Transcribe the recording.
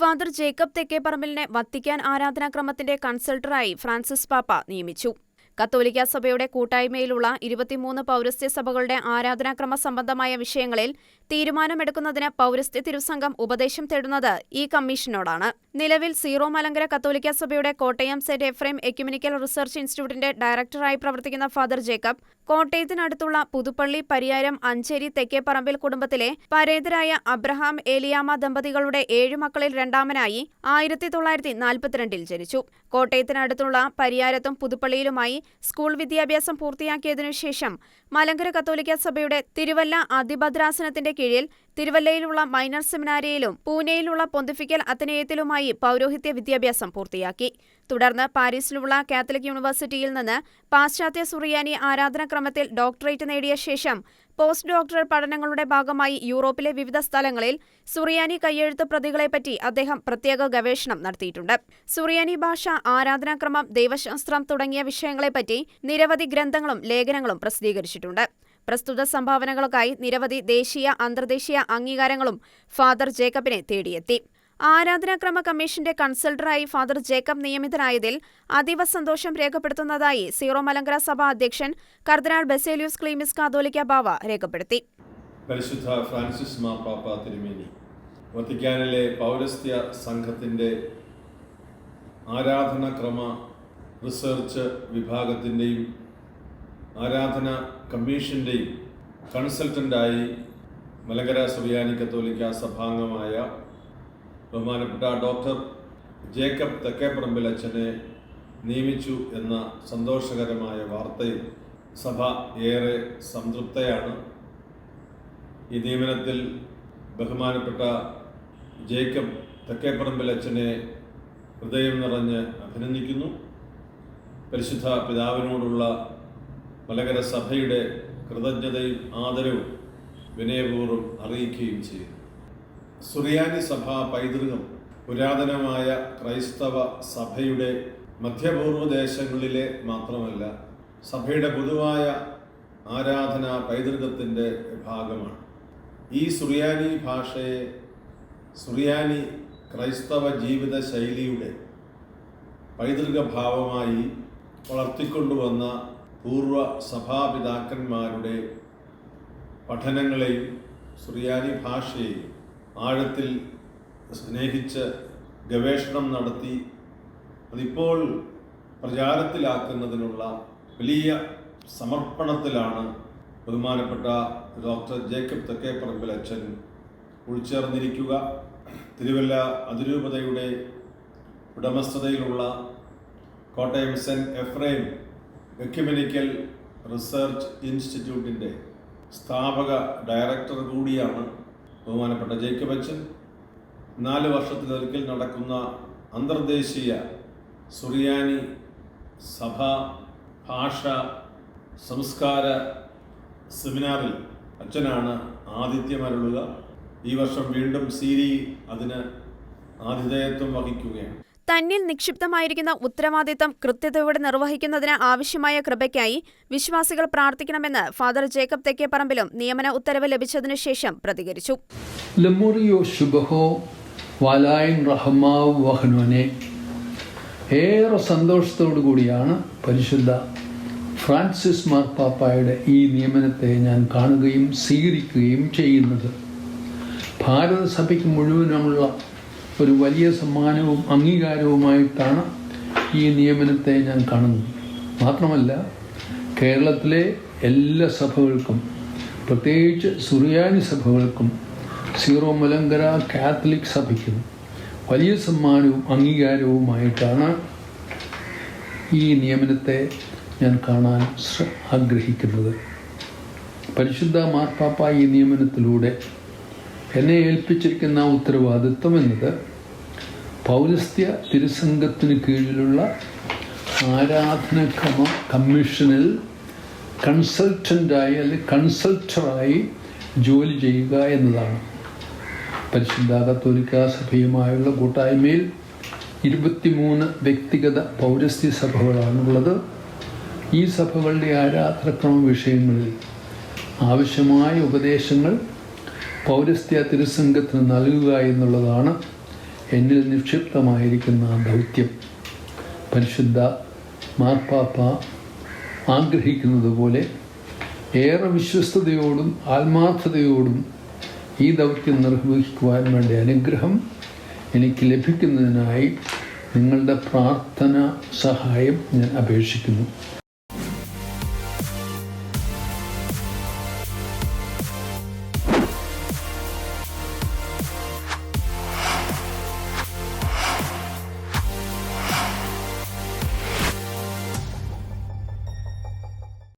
Father Jacob തെക്കേപ്പറമ്പിലിനെ Vatican ആരാധനാക്രമത്തിന്റെ കൺസൾട്ടറായി ഫ്രാൻസിസ് പാപ്പ നിയമിച്ചു. കത്തോലിക്ക സഭയുടെ കൂട്ടായ്മയിലുള്ള ഇരുപത്തിമൂന്ന് പൗരസ്ത്യ സഭകളുടെ ആരാധനാക്രമ സംബന്ധമായ വിഷയങ്ങളിൽ തീരുമാനമെടുക്കുന്നതിന് പൗരസ്ത്യ തിരുസംഘം ഉപദേശം തേടുന്നത് ഈ കമ്മീഷനോടാണ്. നിലവിൽ സീറോ മലങ്കര കത്തോലിക്ക സഭയുടെ Kottayam saint Ephrem ecumenical research ഇൻസ്റ്റിറ്റ്യൂട്ടിന്റെ ഡയറക്ടറായി പ്രവർത്തിക്കുന്ന ഫാദർ ജേക്കബ് കോട്ടയത്തിനടുത്തുള്ള പുതുപ്പള്ളി പരിയാരം അഞ്ചേരി തെക്കേപ്പറമ്പിൽ കുടുംബത്തിലെ പരേതരായ അബ്രഹാം ഏലിയാമ ദമ്പതികളുടെ ഏഴു മക്കളിൽ രണ്ടാമനായി ആയിരത്തി തൊള്ളായിരത്തി നാൽപ്പത്തിരണ്ടിൽ ജനിച്ചു. കോട്ടയത്തിനടുത്തുള്ള പരിയാരത്തും പുതുപ്പള്ളിയിലുമായി സ്കൂൾ വിദ്യാഭ്യാസം പൂർത്തിയാക്കിയതിനുശേഷം മലങ്കര കത്തോലിക്ക സഭയുടെ തിരുവല്ല അതിഭദ്രാസനത്തിന്റെ കീഴിൽ തിരുവല്ലയിലുള്ള മൈനർ സെമിനാരിയിലും പൂനെയിലുള്ള പൊന്തിഫിക്കൽ അത്തനേയത്തിലുമായി പൗരോഹിത്യ വിദ്യാഭ്യാസം പൂർത്തിയാക്കി. തുടർന്ന് പാരീസിലുള്ള കാത്തലിക് യൂണിവേഴ്സിറ്റിയിൽ നിന്ന് പാശ്ചാത്യ സുറിയാനി ആരാധനാക്രമത്തിൽ ഡോക്ടറേറ്റ് നേടിയ ശേഷം പോസ്റ്റ് ഡോക്ടറൽ പഠനങ്ങളുടെ ഭാഗമായി യൂറോപ്പിലെ വിവിധ സ്ഥലങ്ങളിൽ സുറിയാനി കയ്യെഴുത്ത് പ്രതികളെപ്പറ്റി അദ്ദേഹം പ്രത്യേക ഗവേഷണം നടത്തിയിട്ടുണ്ട്. സുറിയാനി ഭാഷ ആരാധനാക്രമം ദൈവശാസ്ത്രം തുടങ്ങിയ വിഷയങ്ങളെപ്പറ്റി നിരവധി ഗ്രന്ഥങ്ങളും ലേഖനങ്ങളും പ്രസിദ്ധീകരിച്ചിട്ടുണ്ട്. പ്രസ്തുത സംഭാവനകൾക്കായി നിരവധി ദേശീയ അന്തർദേശീയ അംഗീകാരങ്ങളും ഫാദർ ജേക്കബിനെ തേടിയെത്തി. ആരാധനാക്രമ കമ്മീഷന്റെ കൺസൾട്ടറായി ഫാദർ ജേക്കബ് നിയമിതനായതിൽ അതീവ സന്തോഷം രേഖപ്പെടുത്തുന്നതായി സീറോ മലങ്കര സഭ അധ്യക്ഷൻ കർദിനാൾ ബെസേലിയൂസ് ക്ലീമിസ് കാതോലിക്ക ബാവ രേഖപ്പെടുത്തി. പരിശുദ്ധ ഫ്രാൻസിസ് മാർപ്പാപ്പ തിരുമേനി വത്തിക്കാനിലെ പൗരസ്ത്യ സംഘത്തിന്റെ ആരാധനാക്രമ റിസർച്ച് വിഭാഗത്തിന്റെയും ആരാധന കമ്മീഷന്റെയും കൺസൾട്ടന്റായി മലങ്കര സുറിയാനി കത്തോലിക്ക സഭാംഗമായ ബഹുമാനപ്പെട്ട ഡോക്ടർ ജേക്കബ് തെക്കേപ്പറമ്പിൽ അച്ഛനെ നിയമിച്ചു എന്ന സന്തോഷകരമായ വാർത്തയിൽ സഭ ഏറെ സംതൃപ്തയാണ്. ഈ നിയമനത്തിൽ ബഹുമാനപ്പെട്ട ജേക്കബ് തെക്കേപ്പറമ്പിൽ അച്ഛനെ ഹൃദയം നിറഞ്ഞ് അഭിനന്ദിക്കുന്നു. പരിശുദ്ധ പിതാവിനോടുള്ള മലകര സഭയുടെ കൃതജ്ഞതയും ആദരവും വിനയപൂർവം അറിയിക്കുകയും ചെയ്യുന്നു സുറിയാനി സഭ പൈതൃകം പുരാതനമായ ക്രൈസ്തവ സഭയുടെ മധ്യപൂർവ ദേശങ്ങളിലെ മാത്രമല്ല സഭയുടെ പൊതുവായ ആരാധനാ പൈതൃകത്തിന്റെ ഭാഗമാണ്. ഈ സുറിയാനി ഭാഷയെ സുറിയാനി ക്രൈസ്തവ ജീവിത ശൈലിയുടെ പൈതൃക ഭാവമായി വളർത്തിക്കൊണ്ടുവന്ന പൂർവ സഭാപിതാക്കന്മാരുടെ പഠനങ്ങളെയും സുറിയാനി ഭാഷയെയും ആഴത്തിൽ സ്നേഹിച്ച് ഗവേഷണം നടത്തി അതിപ്പോൾ പ്രചാരത്തിലാക്കുന്നതിനുള്ള വലിയ സമർപ്പണത്തിലാണ് ബഹുമാനപ്പെട്ട ഡോക്ടർ ജേക്കബ് തക്കേപ്പറമ്പിൽ അച്ഛൻ ഉൾച്ചേർന്നിരിക്കുക. തിരുവല്ല അതിരൂപതയുടെ ഉടമസ്ഥതയിലുള്ള Kottayam saint Ephrem ecumenical research ഇൻസ്റ്റിറ്റ്യൂട്ടിന്റെ സ്ഥാപക ഡയറക്ടർ കൂടിയാണ് ബഹുമാനപ്പെട്ട ജേക്കബ് അച്ഛൻ. നാല് വർഷത്തിലൊരിക്കൽ നടക്കുന്ന അന്തർദേശീയ സുറിയാനി സഭ ഭാഷ സംസ്കാര സെമിനാറിൽ അച്ഛനാണ് ആതിഥ്യമരുളുക ഈ വർഷം വീണ്ടും സീരി അതിന് ആതിഥേയത്വം വഹിക്കുകയാണ്. തന്നിൽ നിക്ഷിപ്തമായിരിക്കുന്ന ഉത്തരവാദിത്തം കൃത്യതയോടെ നിർവഹിക്കുന്നതിന് ആവശ്യമായ കൃപയ്ക്കായി വിശ്വാസികൾ പ്രാർത്ഥിക്കണമെന്ന് ഫാദർ ജേക്കബ് തെക്കേപ്പറമ്പിലും നിയമന ഉത്തരവ് ലഭിച്ചതിനു ശേഷം പ്രതികരിച്ചു. ഏറെ സന്തോഷത്തോടു കൂടിയാണ് പരിശുദ്ധ ഫ്രാൻസിസ് മാർപ്പാപ്പായുടെ ഈ നിയമനത്തെ ഞാൻ കാണുകയും സ്വീകരിക്കുകയും ചെയ്യുന്നത്. ഭാരതസഭയ്ക്ക് മുഴുവനുമുള്ള ഒരു വലിയ സമ്മാനവും അംഗീകാരവുമായിട്ടാണ് ഈ നിയമനത്തെ ഞാൻ കാണുന്നത്. മാത്രമല്ല കേരളത്തിലെ എല്ലാ സഭകൾക്കും പ്രത്യേകിച്ച് സുറിയാനി സഭകൾക്കും സീറോ മലങ്കര കാത്തലിക് സഭയ്ക്കും വലിയ സമ്മാനവും അംഗീകാരവുമായിട്ടാണ് ഈ നിയമനത്തെ ഞാൻ കാണാൻ ആഗ്രഹിക്കുന്നത്. പരിശുദ്ധ മാർപ്പാപ്പ ഈ നിയമനത്തിലൂടെ എന്നെ ഏൽപ്പിച്ചിരിക്കുന്ന ഉത്തരവാദിത്വം എന്നത് പൗരസ്ത്യ തിരുസംഘത്തിന് കീഴിലുള്ള ആരാധനക്രമ കമ്മീഷനിൽ കൺസൾട്ടന്റായി അല്ലെങ്കിൽ കൺസൾട്ടറായി ജോലി ചെയ്യുക എന്നതാണ്. പരിശുദ്ധ കത്തോലിക്ക സഭയുമായുള്ള കൂട്ടായ്മയിൽ ഇരുപത്തിമൂന്ന് വ്യക്തിഗത പൗരസ്ത്യ സഭകളാണുള്ളത്. ഈ സഭകളുടെ ആരാധനക്രമ വിഷയങ്ങളിൽ ആവശ്യമായ ഉപദേശങ്ങൾ പൗരസ്ത്യ തിരുസംഘത്തിന് നൽകുക എന്നുള്ളതാണ് എന്നിൽ നിക്ഷിപ്തമായിരിക്കുന്ന ദൗത്യം. പരിശുദ്ധ മാർപ്പാപ്പ ആഗ്രഹിക്കുന്നത് പോലെ ഏറെ വിശ്വസ്തയോടും ആത്മാർത്ഥതയോടും ഈ ദൗത്യം നിർവഹിക്കുവാൻ വേണ്ട അനുഗ്രഹം എനിക്ക് ലഭിക്കുന്നതിനായി നിങ്ങളുടെ പ്രാർത്ഥന സഹായം ഞാൻ അപേക്ഷിക്കുന്നു.